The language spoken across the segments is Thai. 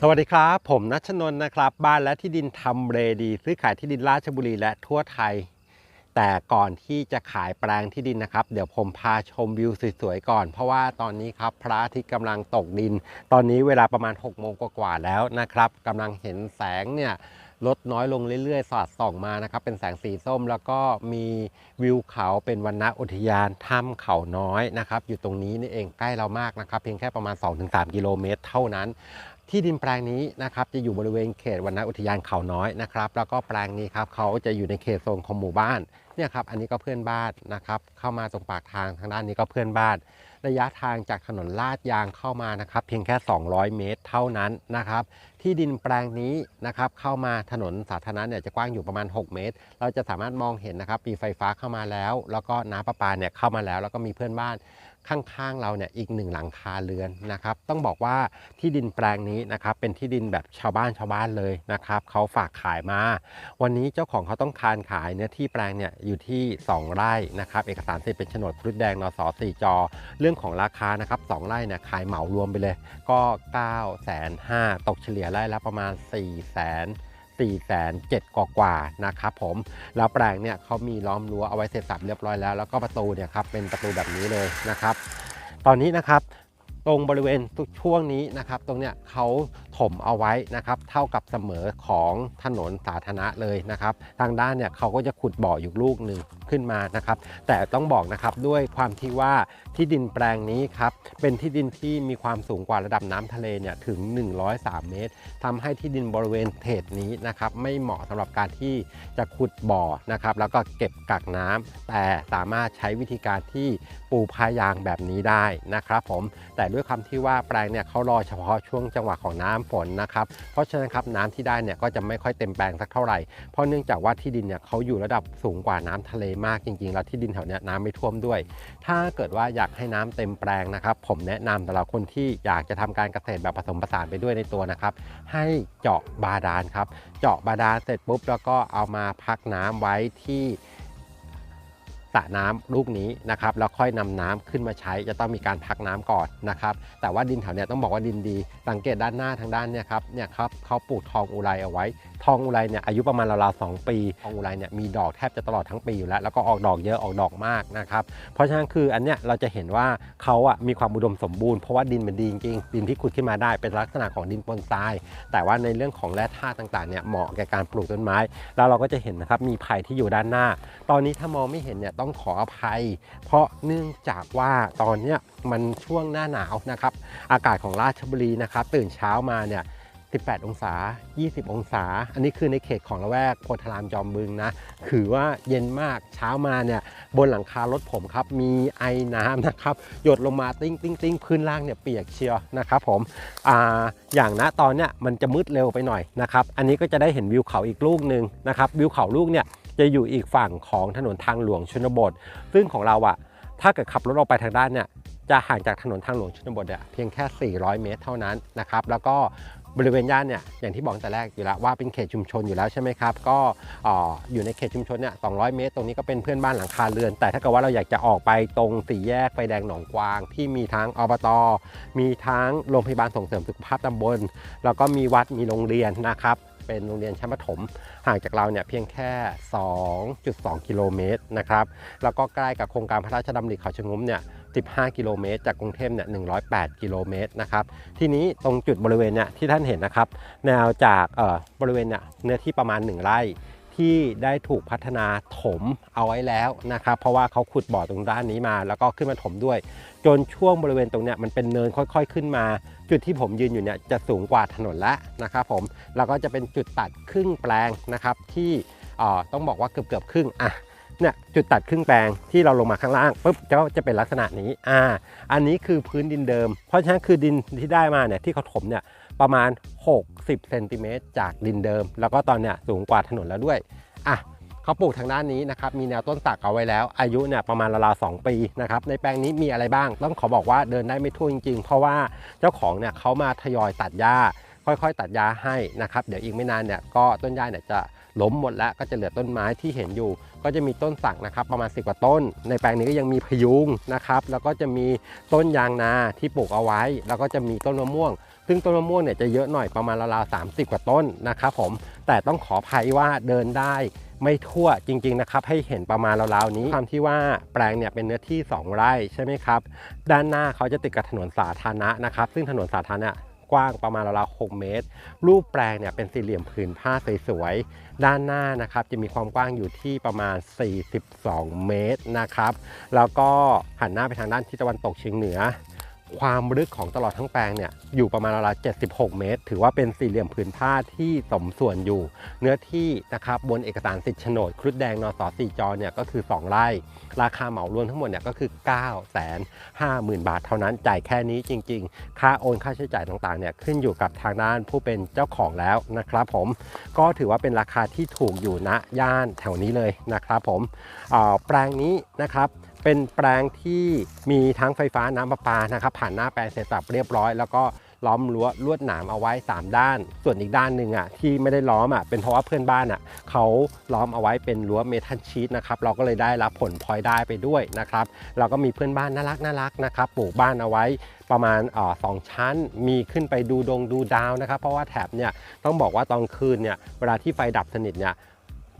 สวัสดีครับ ผมนัชนน์นะครับ บ้านและที่ดินทำเรดี ซื้อขายที่ดินราชบุรีและทั่วไทย แต่ก่อนที่จะขายแปลงที่ดินนะครับ เดี๋ยวผมพาชมวิวสวยๆก่อน เพราะว่าตอนนี้ครับพระอาทิตย์กำลังตกดิน ตอนนี้เวลาประมาณ6โมงกว่าๆแล้วนะครับกำลังเห็นแสงเนี่ยลดน้อยลงเรื่อยๆ สอดส่องมานะครับ เป็นแสงสีส้มแล้วก็มีวิวเขาเป็นวันณอุทยานถ้ำเขาน้อยนะครับ อยู่ตรงนี้นี่เองใกล้เรามากนะครับ เพียงแค่ประมาณ 2-3 กิโลเมตร เท่านั้น ที่ดินแปลงนี้นะครับจะอยู่บริเวณเขตวรรณอุทยานเขาน้อยนะครับ แล้วก็แปลงนี้ครับเขาจะอยู่ในเขตโซนของหมู่บ้านเนี่ยครับอันนี้ก็เพื่อนบ้านนะครับ เข้ามาตรงปากทางทางด้านนี้ก็เพื่อนบ้าน ระยะทางจากถนนลาดยางเข้ามานะครับ เพียงแค่ 200 เมตรเท่านั้นนะครับ ที่ดินแปลงนี้นะครับ เข้ามาถนนสาธารณะเนี่ยจะกว้างอยู่ประมาณ 6 เมตร เราจะสามารถมองเห็นนะครับมีไฟฟ้าเข้ามาแล้ว แล้วก็น้ำประปาเนี่ยเข้ามาแล้ว แล้วก็มีเพื่อนบ้าน ข้างๆเราเนี่ยอีกหนึ่งหลังคาเรือนนะครับ ต้องบอกว่าที่ดินแปลงนี้นะครับเป็นที่ดินแบบชาวบ้านชาวบ้านเลยนะครับเขาฝากขายมา วันนี้เจ้าของเขาต้องการขายเนื้อที่แปลงเนี่ยอยู่ที่ 2 ไร่นะครับ เอกสารสิทธิ์เป็นโฉนดพรุดแดงนส4จอ เรื่องของราคานะครับ2ไร่เนี่ยขายเหมารวมไปเลย ก็9 5 0 0 0ตกเฉลี่ยไร่ละประมาณ4 0 0 0 0 4 7 0 0 0กว่ากว่านะครับผมแล้วแปลงเนี่ยเขามีล้อมรั้วเอาไว้เสร็จสับเรียบร้อยแล้ว แล้วก็ประตูเนี่ยครับเป็นประตูแบบนี้เลยนะครับ ตอนนี้นะครับตรงบริเวณช่วงนี้นะครับ ตรงเนี้ยเขา ถมเอาไว้นะครับเท่ากับเสมอของถนนสาธารณะเลยนะครับ ทางด้านเนี่ยเขาก็จะขุดบ่ออยู่ลูกหนึ่งขึ้นมานะครับ แต่ต้องบอกนะครับด้วยความที่ว่าที่ดินแปลงนี้ครับเป็นที่ดินที่มีความสูงกว่าระดับน้ำทะเลเนี่ยถึง 103 เมตรทำให้ที่ดินบริเวณเขตนี้นะครับไม่เหมาะสำหรับการที่จะขุดบ่อนะครับแล้วก็เก็บกักน้ำแต่สามารถใช้วิธีการที่ปูพายางแบบนี้ได้นะครับผมแต่ด้วยคำที่ว่าแปลงเนี่ยเขารอเฉพาะช่วงจังหวะของน้ำฝนนะครับเพราะฉะนั้นครับน้ำที่ได้เนี่ยก็จะไม่ค่อยเต็มแปลงสักเท่าไหร่เพราะเนื่องจากว่าที่ดินเนี่ยเขาอยู่ระดับสูงกว่าน้ำทะเลมากจริงๆ แล้วที่ดินแถวนี้น้ำไม่ท่วมด้วย ถ้าเกิดว่าอยากให้น้ำเต็มแปลงนะครับผมแนะนำสำหรับคนที่อยากจะทำการเกษตรแบบผสมผสานไปด้วยในตัวนะครับ ให้เจาะบาดาลครับ เจาะบาดาลเสร็จปุ๊บแล้วก็เอามาพักน้ำไว้ที่ ระน้ำลูกนี้นะครับแล้วค่อยนำน้ำขึ้นมาใช้จะต้องมีการพักน้ำก่อนนะครับแต่ว่าดินแถวเนี้ยต้องบอกว่าดินดี สังเกตด้านหน้าทางด้านเนี่ยครับเนี่ยครับเขาปลูกทองอุไรเอาไว้ ทองอุไรเนี่ยอายุประมาณราวๆสองปีทองอุไรเนี่ยมีดอกแทบจะตลอดทั้งปีอยู่แล้ว แล้วก็ออกดอกเยอะออกดอกมากนะครับเพราะฉะนั้นคืออันเนี้ยเราจะเห็นว่าเขาอะมีความอุดมสมบูรณ์เพราะว่าดินมันดีจริงๆดินที่ขุดขึ้นมาได้เป็นลักษณะของดินปนทราย แต่ว่าในเรื่องของแร่ธาตุต่างๆเนี่ยเหมาะแก่การปลูกต้นไม้ แล้วเราก็จะเห็นนะครับมีไผ่ที่อยู่ด้านหน้า ตอนนี้ถ้ามองไม่เห็นเนี่ยต้ององขออภัย เพราะเนื่องจากว่าตอนเนี้ยมันช่วงหน้าหนาวนะครับ อากาศของราชบุรีนะครับ ตื่นเช้ามาเนี่ย18 องศา 20 องศา อันนี้คือในเขตของละแวกโพธารามจอมบึงนะถือว่าเย็นมาก เช้ามาเนี่ยบนหลังคารถผมครับ มีไอ้น้ำนะครับ หยดลงมาติ้งติ้งติ้งพื้นล่างเนี่ยเปียกเชียวนะครับผมอ่าอย่างณตอนเนี้ยมันจะมืดเร็วไปหน่อยนะครับ อันนี้ก็จะได้เห็นวิวเขาอีกลูกหนึ่งนะครับ วิวเขาลูกเนี่ย จะอยู่อีกฝั่งของถนนทางหลวงชนบท ซึ่งของเราอะถ้าเกิดขับรถออกไปทางด้านเนี่ยจะห่างจากถนนทางหลวงชนบทเนี่ยเพียงแค่ 400 เมตรเท่านั้นนะครับแล้วก็บริเวณย่านเนี่ยอย่างที่บอกตั้งแต่แรกอยู่แล้วว่าเป็นเขตชุมชนอยู่แล้วใช่ไหมครับ ก็เอ่ออยู่ในเขตชุมชนเนี่ย 200 เมตร ตรงนี้ก็เป็นเพื่อนบ้านหลังคาเรือน แต่ถ้าเกิดว่าเราอยากจะออกไปตรงสี่แยกไฟแดงหนองกวาง ที่มีทั้งอบต มีทั้งโรงพยาบาลส่งเสริมสุขภาพตำบล แล้วก็มีวัดมีโรงเรียนนะครับ เป็นโรงเรียนชั้นประถม ห่างจากเราเนี่ยเพียงแค่ 2.2 กิโลเมตรนะครับ แล้วก็ใกล้กับโครงการพระราชดำริเขาชะงุ้มเนี่ย 15 กิโลเมตร จากกรุงเทพเนี่ย 108 กิโลเมตรนะครับ ทีนี้ตรงจุดบริเวณเนี่ยที่ท่านเห็นนะครับ แนวจากเอ่อบริเวณเนี่ยเนื้อที่ประมาณ 1 ไร่ ที่ได้ถูกพัฒนาถมเอาไว้แล้วนะครับ เพราะว่าเขาขุดบ่อตรงด้านนี้มา แล้วก็ขึ้นมาถมด้วย จนช่วงบริเวณตรงเนี้ยมันเป็นเนินค่อย ๆ ขึ้นมา จุดที่ผมยืนอยู่เนี่ยจะสูงกว่าถนนแล้วนะครับผมแล้วก็จะเป็นจุดตัดครึ่งแปลงนะครับที่เอ่อต้องบอกว่าเกือบเกือบๆครึ่งอะ เนี่ยจุดตัดครึ่งแปลงที่เราลงมาข้างล่างปุ๊บก็จะเป็นลักษณะนี้อ่าอันนี้คือพื้นดินเดิม เพราะฉะนั้นคือดินที่ได้มาเนี่ยที่เขาถมเนี่ยประมาณ 60เซนติเมตรจากดินเดิม แล้วก็ตอนเนี้ยสูงกว่าถนนแล้วด้วยอะเขาปลูกทางด้านนี้นะครับมีแนวต้นสักเอาไว้แล้ว อายุเนี่ยประมาณราวๆสองปีนะครับในแปลงนี้มีอะไรบ้าง ต้องขอบอกว่าเดินได้ไม่ทั่วจริงๆ เพราะว่าเจ้าของเนี่ยเขามาทยอยตัดหญ้า ค่อยๆ ตัดหญ้าให้นะครับเดี๋ยวอีกไม่นานเนี่ยก็ต้นหญ้าเนี่ยจะ ล้มหมดแล้วก็จะเหลือต้นไม้ที่เห็นอยู่ ก็จะมีต้นสักนะครับประมาณ10กว่าต้น ในแปลงนี้ก็ยังมีพยุงนะครับ แล้วก็จะมีต้นยางนาที่ปลูกเอาไว้ แล้วก็จะมีต้นมะม่วง ซึ่งต้นมะม่วงเนี่ยจะเยอะหน่อยประมาณราวๆ30กว่าต้นนะครับผมแต่ต้องขออภัยว่าเดินได้ไม่ทั่วจริงๆนะครับให้เห็นประมาณราวๆนี้ความที่ว่าแปลงเนี่ยเป็นเนื้อที่ 2 ไร่ใช่ไหมครับ ด้านหน้าเขาจะติดกับถนนสาธารณะนะครับ ซึ่งถนนสาธารณะ กว้างประมาณราวๆ6เมตร รูปแปลงเนี่ยเป็นสี่เหลี่ยมผืนผ้าสวยๆ ด้านหน้านะครับจะมีความกว้างอยู่ที่ประมาณ 42 เมตรนะครับ แล้วก็หันหน้าไปทางด้านทิศตะวันตกเฉียงเหนือ ความลึกของตลอดทั้งแปลงเนี่ยอยู่ประมาณราวๆ76 เมตร ถือว่าเป็นสี่เหลี่ยมผืนผ้าที่สมส่วนอยู่ เนื้อที่นะครับบนเอกสารสิทธิ์โฉนดครุฑแดงนสสี่จอเนี่ยก็คือ 2 ไร่ ราคาเหมารวมทั้งหมดเนี่ยก็คือ 9 5 0 0 0 0 บาทเท่านั้นจ่ายแค่นี้จริง ๆ ค่าโอนค่าใช้จ่ายต่างๆเนี่ยขึ้นอยู่กับทางด้านผู้เป็นเจ้าของแล้วนะครับผมก็ถือว่าเป็นราคาที่ถูกอยู่ณย่านแถวนี้เลยนะครับผมแปลงนี้นะครับ เป็นแปลงที่มีทั้งไฟฟ้าน้ำประปานะครับผ่านหน้าแปลงเสร็จสับเรียบร้อย แล้วก็ล้อมรั้วลวดหนามเอาไว้ 3 ด้าน ส่วนอีกด้านหนึ่งอะที่ไม่ได้ล้อมอะเป็นเพราะว่าเพื่อนบ้านอะเขาล้อมเอาไว้เป็นรั้วเมทัลชีตนะครับเราก็เลยได้รับผลพลอยได้ไปด้วยนะครับเราก็มีเพื่อนบ้านน่ารักน่ารักนะครับปลูกบ้านเอาไว้ประมาณสองชั้นมีขึ้นไปดูดงดูดาวนะครับ เพราะว่าแถบเนี่ยต้องบอกว่าตอนคืนเนี่ยเวลาที่ไฟดับสนิทเนี่ย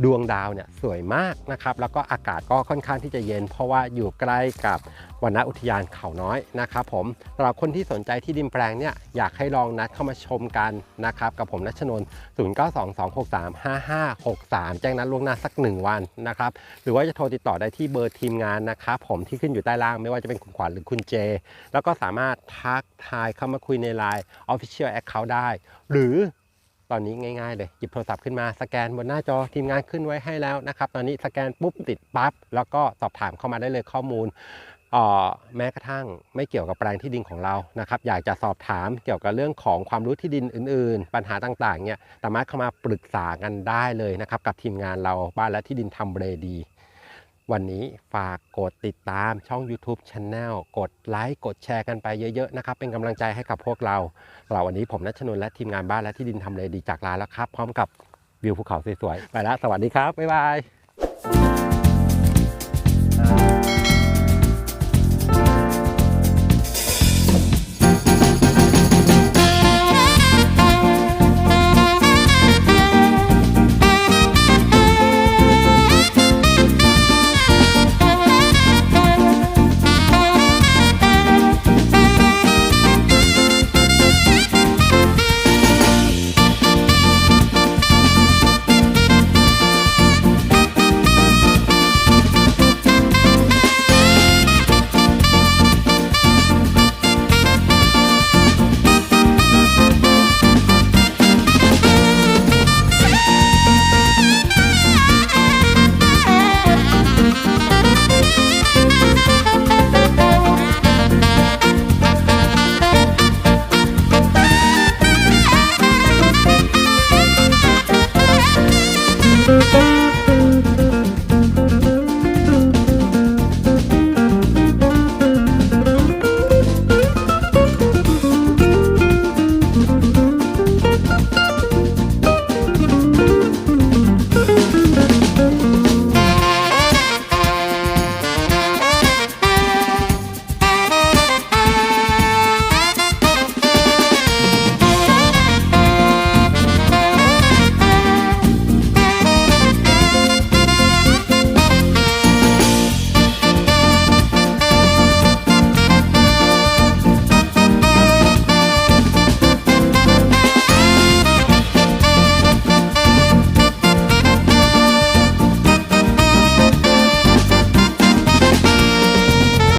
ดวงดาวเนี่ยสวยมากนะครับ แล้วก็อากาศก็ค่อนข้างที่จะเย็น เพราะว่าอยู่ใกล้กับวรรณอุทยานเขาน้อยนะครับผมสำหรับคนที่สนใจที่ดินแปลงเนี่ยอยากให้ลองนัดเข้ามาชมกันนะครับ กับผมนัชนนท์0922635563 แจ้งนัดล่วงหน้าสัก 1 วันนะครับ หรือว่าจะโทรติดต่อได้ที่เบอร์ทีมงานนะครับผมที่ขึ้นอยู่ใต้ล่างไม่ว่าจะเป็นคุณขวัญหรือคุณเจ แล้วก็สามารถทักทายเข้ามาคุยใน Line Official Account ได้ หรือ ตอนนี้ง่ายๆเลยหยิบโทรศัพท์ขึ้นมาสแกนบนหน้าจอทีมงานขึ้นไว้ให้แล้วนะครับ ตอนนี้สแกนปุ๊บติดปั๊บแล้วก็สอบถามเข้ามาได้เลยข้อมูลอ่อแม้กระทั่งไม่เกี่ยวกับแปลงที่ดินของเรานะครับ อยากจะสอบถามเกี่ยวกับเรื่องของความรู้ที่ดินอื่น ๆ ปัญหาต่างๆเนี่ยสามารถเข้ามาปรึกษากันได้เลยนะครับ กับทีมงานเราบ้านและที่ดินทำเบรดี วันนี้ฝากกดติดตามช่อง YouTube Channel กดไลค์กดแชร์กันไปเยอะๆนะครับ เป็นกำลังใจให้กับพวกเราเราวันนี้ผมนัชนนและทีมงานบ้านและที่ดินทำเลดีจากลาแล้วครับ พร้อมกับวิวภูเขาสวยๆ ไปแล้ว สวัสดีครับ บ๊ายบาย